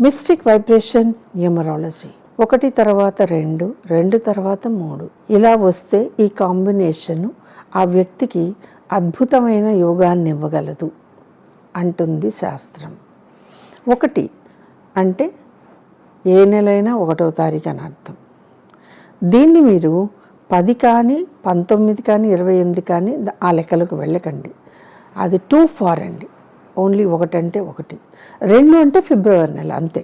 Mystic vibration numerology ఒకటి తర్వాత రెండు రెండు తర్వాత మూడు. ఇలా వస్తే ఈ కాంబినేషన్ ఆ వ్యక్తికి అద్భుతమైన యోగాన్ని ఇవ్వగలదు అంటుంది శాస్త్రం. ఒకటి అంటే ఏ నెలైనా ఒకటో తారీఖు అని అర్థం. దీన్ని మీరు పది కానీ పంతొమ్మిది కానీ ఇరవై ఎనిమిది కానీ ఆ లెక్కలకు వెళ్ళకండి. అది టూ ఫార్ అండి. ఓన్లీ ఒకటంటే ఒకటి. రెండు అంటే ఫిబ్రవరి నెల అంతే.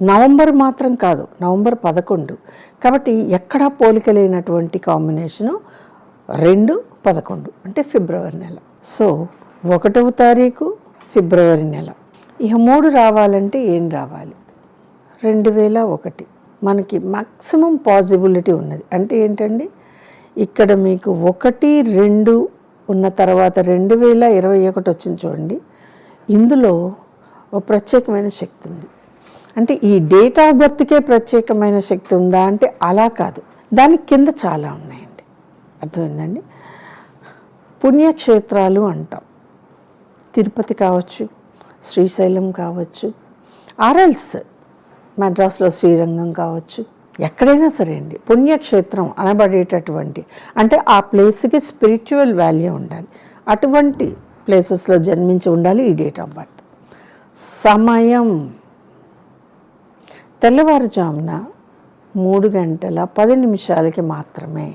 నవంబర్ మాత్రం కాదు నవంబర్ పదకొండు. కాబట్టి ఎక్కడా పోలిక లేనటువంటి కాంబినేషను రెండు పదకొండు అంటే ఫిబ్రవరి నెల. సో ఒకటవ తారీఖు ఫిబ్రవరి నెల. ఇక మూడు రావాలంటే ఏం రావాలి? రెండు వేల ఒకటి. మనకి మ్యాక్సిమం పాసిబిలిటీ ఉన్నది. అంటే ఏంటండి? ఇక్కడ మీకు ఒకటి రెండు ఉన్న తర్వాత రెండు వేల ఇరవై ఒకటి వచ్చింది చూడండి. ఇందులో ఒక ప్రత్యేకమైన శక్తి ఉంది. అంటే ఈ డేట్ ఆఫ్ బర్త్కే ప్రత్యేకమైన శక్తి ఉందా అంటే అలా కాదు. దాని కింద చాలా ఉన్నాయండి. అర్థమైందండి? పుణ్యక్షేత్రాలు అంటాం. తిరుపతి కావచ్చు శ్రీశైలం కావచ్చు ఆర్ఎల్స్ మద్రాసులో శ్రీరంగం కావచ్చు ఎక్కడైనా సరే అండి. పుణ్యక్షేత్రం అనబడేటటువంటి అంటే ఆ ప్లేస్కి స్పిరిచువల్ వాల్యూ ఉండాలి. అటువంటి ప్లేసెస్లో జన్మించి ఉండాలి ఈ డేట్ ఆఫ్ బర్త్ సమయం. తెల్లవారుజామున మూడు గంటల పది నిమిషాలకి మాత్రమే.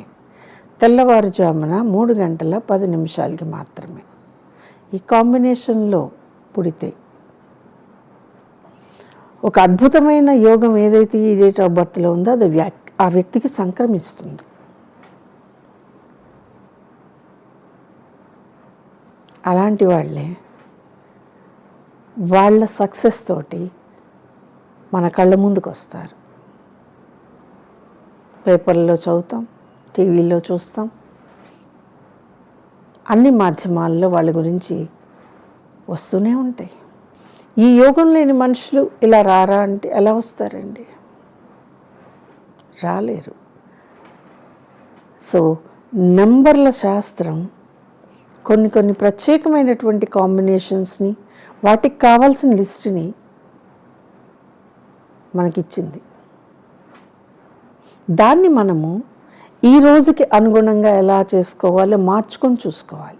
తెల్లవారుజామున మూడు గంటల పది నిమిషాలకి మాత్రమే. ఈ కాంబినేషన్లో పుడితే. ఒక అద్భుతమైన యోగం ఏదైతే ఈ డేట్ ఆఫ్ బర్త్లో ఉందో అది వ్యక్ ఆ వ్యక్తికి సంక్రమిస్తుంది. అలాంటి వాళ్ళే. వాళ్ళ సక్సెస్ తోటి మన కళ్ళ ముందుకు వస్తారు పేపర్లో చదువుతాం టీవీలో చూస్తాం. అన్ని మాధ్యమాల్లో వాళ్ళ గురించి వస్తూనే ఉంటాయి. ఈ యోగం లేని మనుషులు ఇలా రారా అంటే ఎలా వస్తారండి? రాలేరు. సో నంబర్ల శాస్త్రం కొన్ని కొన్ని ప్రత్యేకమైనటువంటి కాంబినేషన్స్ని వాటికి కావాల్సిన లిస్టుని మనకిచ్చింది. దాన్ని మనము ఈ రోజుకి అనుగుణంగా ఎలా చేసుకోవాలో మార్చుకొని చూసుకోవాలి.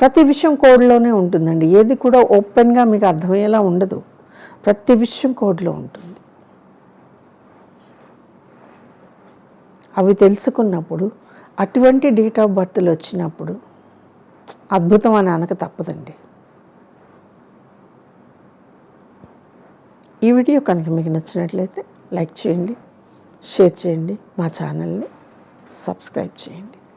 ప్రతి విషయం కోడ్లోనే ఉంటుందండి. ఏది కూడా ఓపెన్గా మీకు అర్థమయ్యేలా ఉండదు. ప్రతి విషయం కోడ్లో ఉంటుంది. అవి తెలుసుకున్నప్పుడు అటువంటి డేట్ ఆఫ్ బర్త్లు వచ్చినప్పుడు అద్భుతం అని అనక తప్పదండి. ఈ వీడియో కనుక మీకు నచ్చినట్లయితే లైక్ చేయండి షేర్ చేయండి మా ఛానల్ని సబ్స్క్రైబ్ చేయండి.